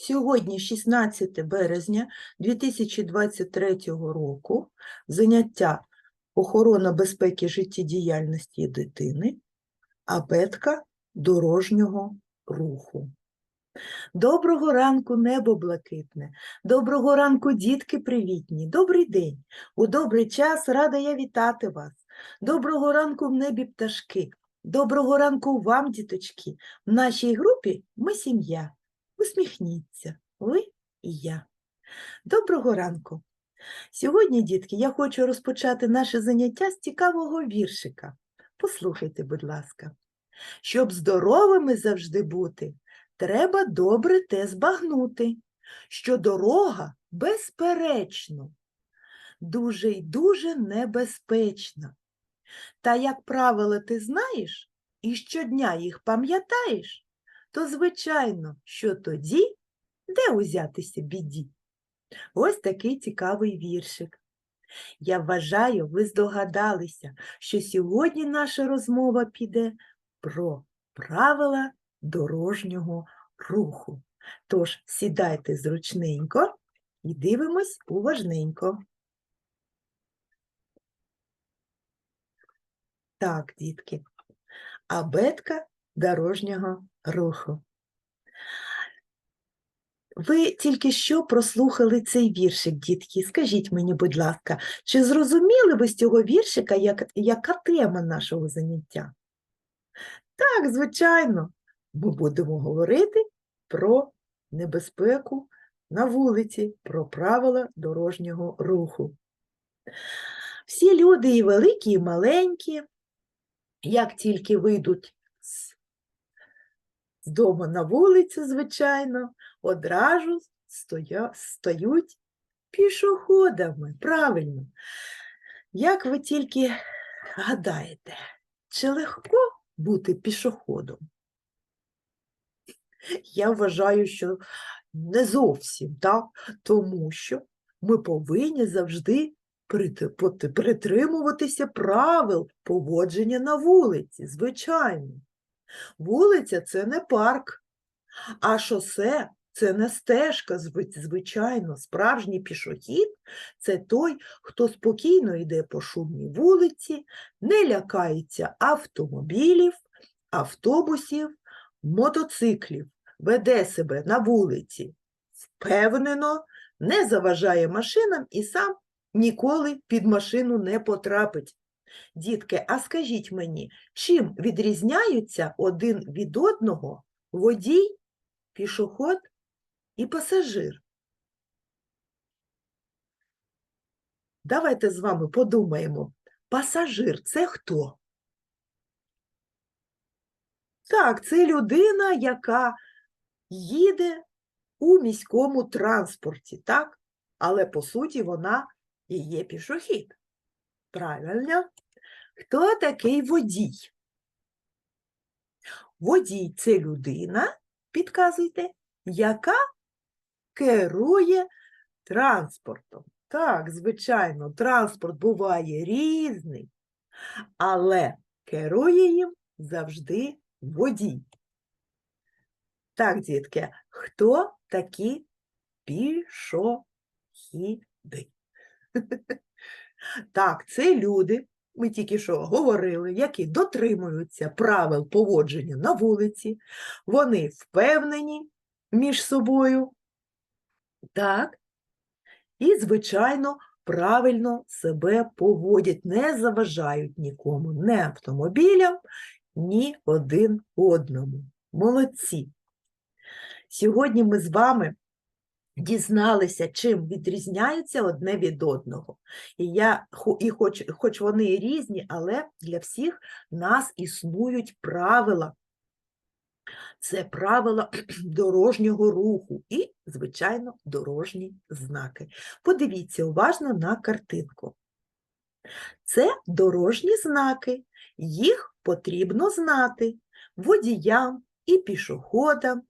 Сьогодні 16 березня 2023 року. Заняття охорона безпеки життєдіяльності дитини, абетка дорожнього руху. Доброго ранку, небо блакитне, доброго ранку, дітки привітні, добрий день. У добрий час рада я вітати вас. Доброго ранку в небі пташки. Доброго ранку вам, діточки. В нашій групі ми сім'я. Усміхніться, ви і я. Доброго ранку. Сьогодні, дітки, я хочу розпочати наше заняття з цікавого віршика. Послухайте, будь ласка. Щоб здоровими завжди бути, треба добре те збагнути, що дорога безперечно, дуже й дуже небезпечна. Та як правила ти знаєш і щодня їх пам'ятаєш, то звичайно, що тоді де узятися біді? Ось такий цікавий віршик. Я вважаю, ви здогадалися, що сьогодні наша розмова піде про правила дорожнього руху. Тож сідайте зручненько і дивимось уважненько. Так, дітки, абетка дорожнього руху. Ви тільки що прослухали цей віршик, дітки. Скажіть мені, будь ласка, чи зрозуміли ви з цього віршика, як, яка тема нашого заняття? Так, звичайно, ми будемо говорити про небезпеку на вулиці, про правила дорожнього руху. Всі люди, і великі, і маленькі, як тільки вийдуть з з на вулицю, звичайно, одразу стоя, стають пішоходами. Правильно. Як ви тільки гадаєте, чи легко бути пішоходом? Я вважаю, що не зовсім так, тому що ми повинні завжди притримуватися правил поводження на вулиці, звичайно. Вулиця це не парк, а шосе це не стежка, звичайно. Справжній пішохід це той, хто спокійно йде по шумній вулиці, не лякається автомобілів, автобусів, мотоциклів, веде себе на вулиці впевнено, не заважає машинам і сам ніколи під машину не потрапить. Дітки, а скажіть мені, чим відрізняються один від одного водій, пішоход і пасажир? Давайте з вами подумаємо. Пасажир це хто? Так, це людина, яка їде у міському транспорті, так? Але по суті вона і є пішохід. Правильно? Хто такий водій? Водій це людина, підказуйте, яка керує транспортом. Так, звичайно, транспорт буває різний, але керує їм завжди водій. Так, дітки, хто такі пішохіди? Так, це люди, ми тільки що говорили, які дотримуються правил поводження на вулиці, вони впевнені між собою, так, і, звичайно, правильно себе поводять, не заважають нікому, ні автомобілям, ні один одному. Молодці! Сьогодні ми з вами дізналися, чим відрізняються одне від одного. І, я, і хоч, хоч вони і різні, але для всіх нас існують правила. Це правила дорожнього руху і, звичайно, дорожні знаки. Подивіться уважно на картинку. Це дорожні знаки, їх потрібно знати водіям і пішоходам,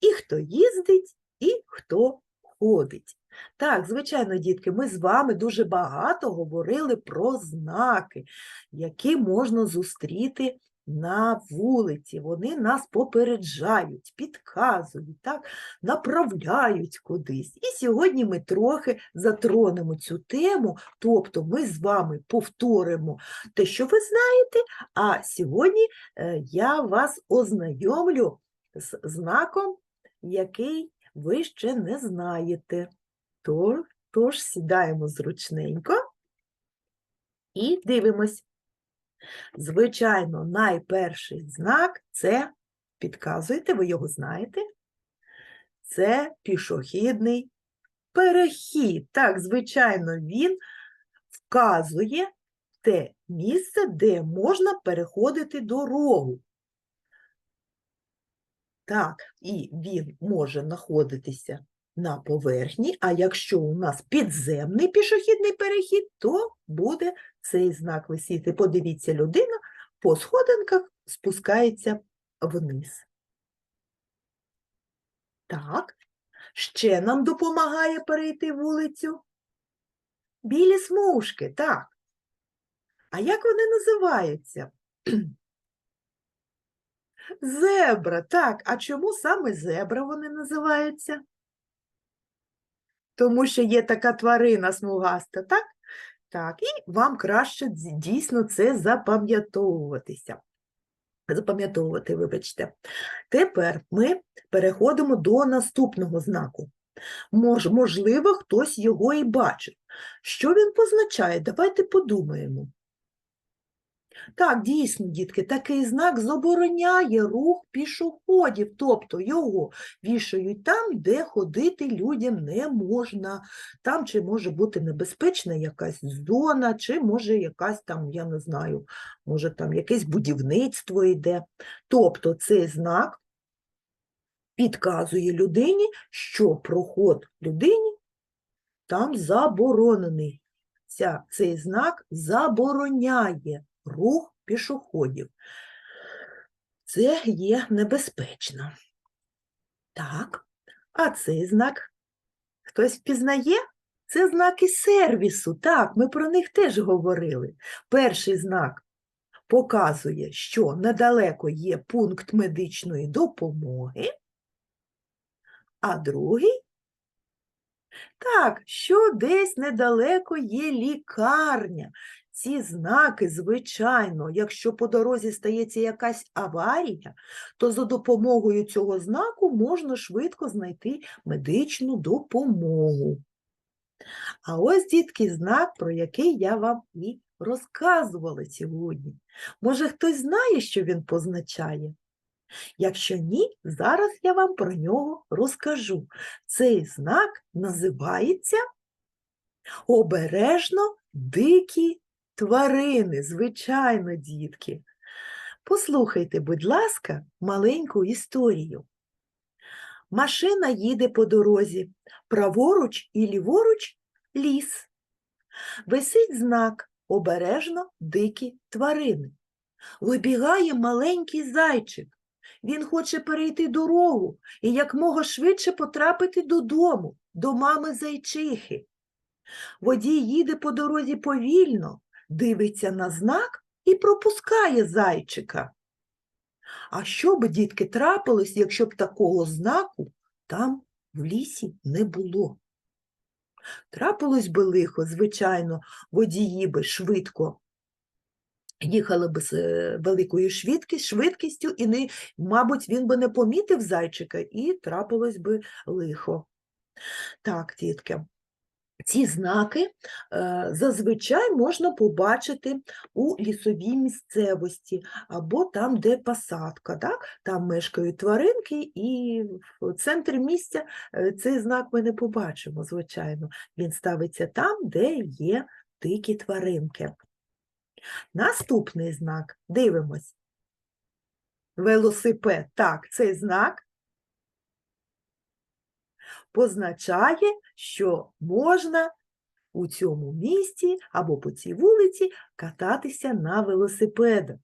і хто їздить, і хто ходить. Так, звичайно, дітки, ми з вами дуже багато говорили про знаки, які можна зустріти на вулиці. Вони нас попереджають, підказують, так, направляють кудись. І сьогодні ми трохи затронемо цю тему, тобто ми з вами повторимо те, що ви знаєте, а сьогодні е, я вас ознайомлю з знаком, який ви ще не знаєте. Тож, тож сідаємо зручненько і дивимось. Звичайно, найперший знак це, підказуєте, ви його знаєте, це пішохідний перехід. Так, звичайно, він вказує те місце, де можна переходити дорогу. Так, і він може знаходитися на поверхні, а якщо у нас підземний пішохідний перехід, то буде цей знак висіти. Подивіться, людина по сходинках спускається вниз. Так, ще нам допомагає перейти вулицю. Білі смужки, так. А як вони називаються? Зебра, так. А чому саме зебра вони називаються? Тому що є така тварина смугаста, так? Так, і вам краще дійсно це запам'ятовуватися. Запам'ятовувати, вибачте. Тепер ми переходимо до наступного знаку. Мож, можливо, хтось його і бачив. Що він позначає? Давайте подумаємо. Так, дійсно, дітки, такий знак забороняє рух пішоходів, тобто його вішають там, де ходити людям не можна. Там чи може бути небезпечна якась зона, чи може якась там, я не знаю, може там якесь будівництво йде. Тобто цей знак підказує людині, що проход людині там заборонений. Ця, цей знак забороняє рух пішоходів. Це є небезпечно. Так, а цей знак хтось впізнає? Це знаки сервісу. Так, ми про них теж говорили. Перший знак показує, що недалеко є пункт медичної допомоги, а другий так, що десь недалеко є лікарня. Ці знаки, звичайно, якщо по дорозі стається якась аварія, то за допомогою цього знаку можна швидко знайти медичну допомогу. А ось, дітки, знак, про який я вам і розказувала сьогодні. Може, хтось знає, що він позначає? Якщо ні, зараз я вам про нього розкажу. Цей знак називається обережно дикі тварини, звичайно, дітки. Послухайте, будь ласка, маленьку історію. Машина їде по дорозі, праворуч і ліворуч ліс. Висить знак обережно дикі тварини. Вибігає маленький зайчик. Він хоче перейти дорогу і якмога швидше потрапити додому, до мами зайчихи. Водій їде по дорозі повільно, дивиться на знак і пропускає зайчика. А що би, дітки, трапилось, якщо б такого знаку там в лісі не було? Трапилось би лихо, звичайно, водії би швидко їхали би з е, великою швидкістю, і, не, мабуть, він би не помітив зайчика, і трапилось би лихо. Так, дітки. Ці знаки е, зазвичай можна побачити у лісовій місцевості або там, де посадка. Так? Там мешкають тваринки, і в центрі місця е, цей знак ми не побачимо, звичайно. Він ставиться там, де є дикі тваринки. Наступний знак. Дивимось. Велосипед. Так, цей знак позначає, що можна у цьому місті або по цій вулиці кататися на велосипедах.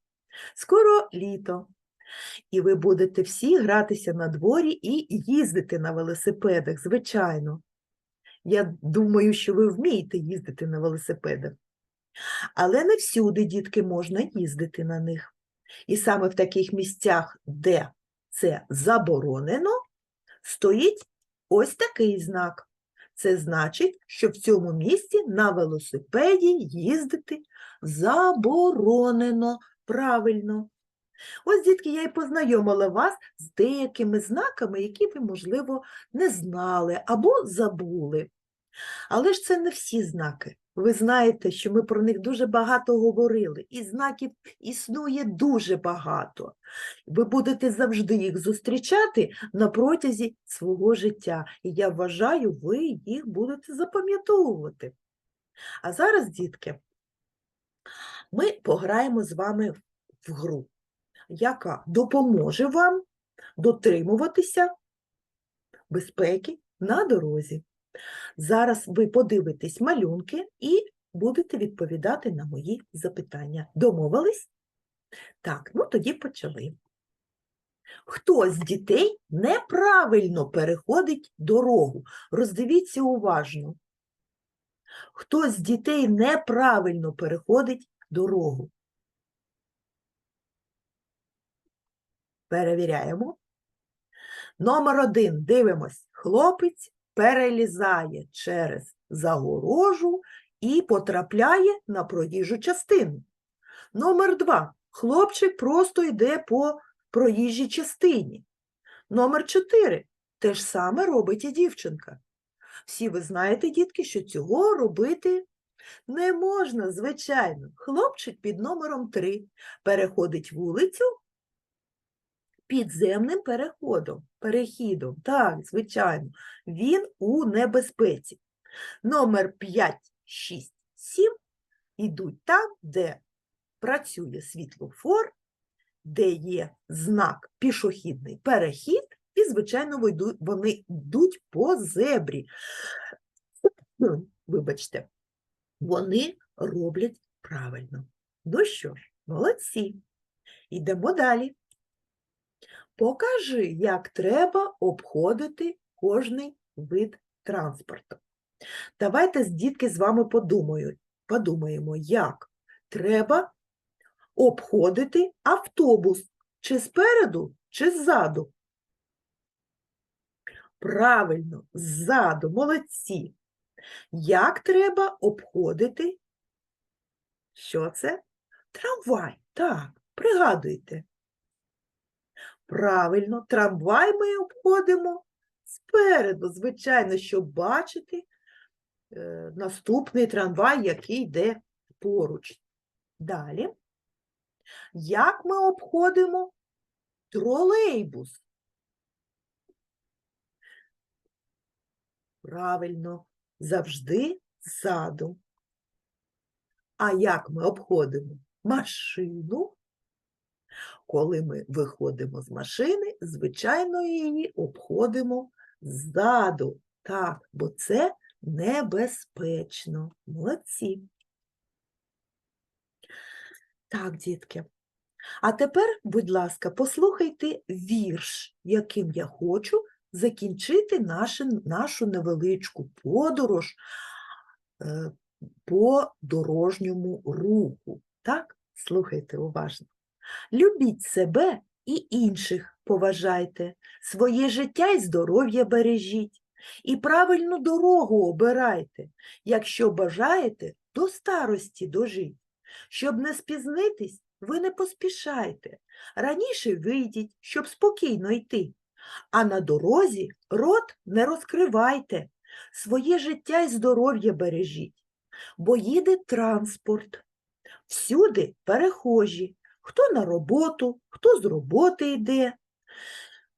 Скоро літо, і ви будете всі гратися на дворі і їздити на велосипедах, звичайно. Я думаю, що ви вмієте їздити на велосипедах. Але не всюди, дітки, можна їздити на них. І саме в таких місцях, де це заборонено, стоїть ось такий знак. Це значить, що в цьому місці на велосипеді їздити заборонено. Правильно. Ось, дітки, я і познайомила вас з деякими знаками, які ви, можливо, не знали або забули. Але ж це не всі знаки. Ви знаєте, що ми про них дуже багато говорили, і знаків існує дуже багато. Ви будете завжди їх зустрічати на протязі свого життя. І я вважаю, ви їх будете запам'ятовувати. А зараз, дітки, ми пограємо з вами в гру, яка допоможе вам дотримуватися безпеки на дорозі. Зараз ви подивитесь малюнки і будете відповідати на мої запитання. Домовились? Так, ну тоді почали. Хто з дітей неправильно переходить дорогу? Роздивіться уважно. Хто з дітей неправильно переходить дорогу? Перевіряємо. Номер один. Дивимось. Хлопець перелізає через загорожу і потрапляє на проїжджу частину. Номер два. Хлопчик просто йде по проїжджій частині. Номер чотири. Те ж саме робить і дівчинка. Всі ви знаєте, дітки, що цього робити не можна, звичайно. Хлопчик під номером 3 переходить вулицю підземним переходом, перехідом. Так, звичайно, він у небезпеці. Номер 5, 6, 7 йдуть там, де працює світлофор, де є знак пішохідний перехід, і, звичайно, вони йдуть по зебрі. Вибачте, вони роблять правильно. Ну що ж, молодці. Йдемо далі. Покажи, як треба обходити кожний вид транспорту. Давайте дітки з вами подумаю, подумаємо, як треба обходити автобус чи спереду, чи ззаду. Правильно, ззаду, молодці. Як треба обходити? Що це? Трамвай. Так, пригадуйте. Правильно, трамвай ми обходимо спереду, звичайно, щоб бачити е, наступний трамвай, який йде поруч. Далі. Як ми обходимо тролейбус? Правильно, завжди ззаду. А як ми обходимо машину? Коли ми виходимо з машини, звичайно, її обходимо ззаду. Так, бо це небезпечно. Молодці. Так, дітки. А тепер, будь ласка, послухайте вірш, яким я хочу закінчити наше, нашу невеличку подорож е, по дорожньому руху. Так, слухайте уважно. Любіть себе і інших поважайте, своє життя і здоров'я бережіть, і правильну дорогу обирайте, якщо бажаєте до старості дожить. Щоб не спізнитись, ви не поспішайте. Раніше вийдіть, щоб спокійно йти. А на дорозі рот не розкривайте, своє життя і здоров'я бережіть, бо їде транспорт. Всюди перехожі, хто на роботу, хто з роботи йде.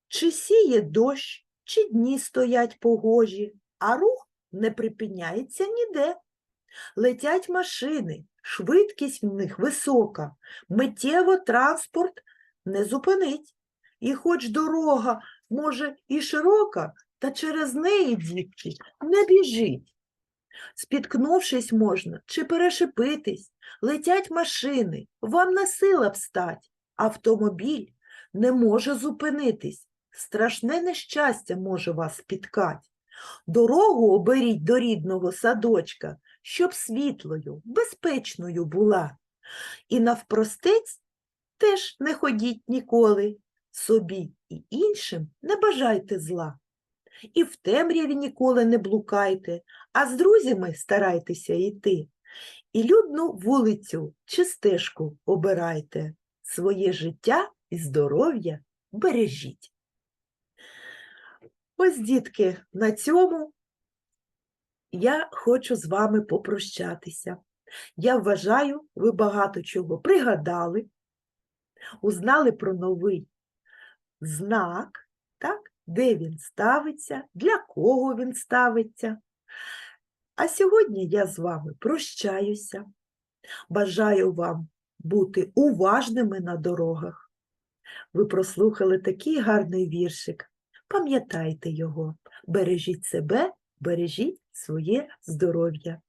Чи сіє дощ, чи дні стоять погожі, а рух не припиняється ніде. Летять машини, швидкість в них висока, миттєво транспорт не зупинить. І хоч дорога, може, і широка, та через неї, дітки, не біжить. Спіткнувшись можна чи перешипитись, летять машини, вам не сила встать. Автомобіль не може зупинитись, страшне нещастя може вас спіткать. Дорогу оберіть до рідного садочка, щоб світлою, безпечною була. І навпростець теж не ходіть ніколи, собі і іншим не бажайте зла. І в темряві ніколи не блукайте, а з друзями старайтеся йти. І людну вулицю чи стежку обирайте, своє життя і здоров'я бережіть. Ось, дітки, на цьому я хочу з вами попрощатися. Я вважаю, ви багато чого пригадали, узнали про новий знак, так? Де він ставиться, для кого він ставиться. А сьогодні я з вами прощаюся. Бажаю вам бути уважними на дорогах. Ви прослухали такий гарний віршик. Пам'ятайте його, бережіть себе, бережіть своє здоров'я.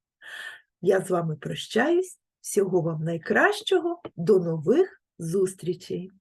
Я з вами прощаюсь. Всього вам найкращого. До нових зустрічей!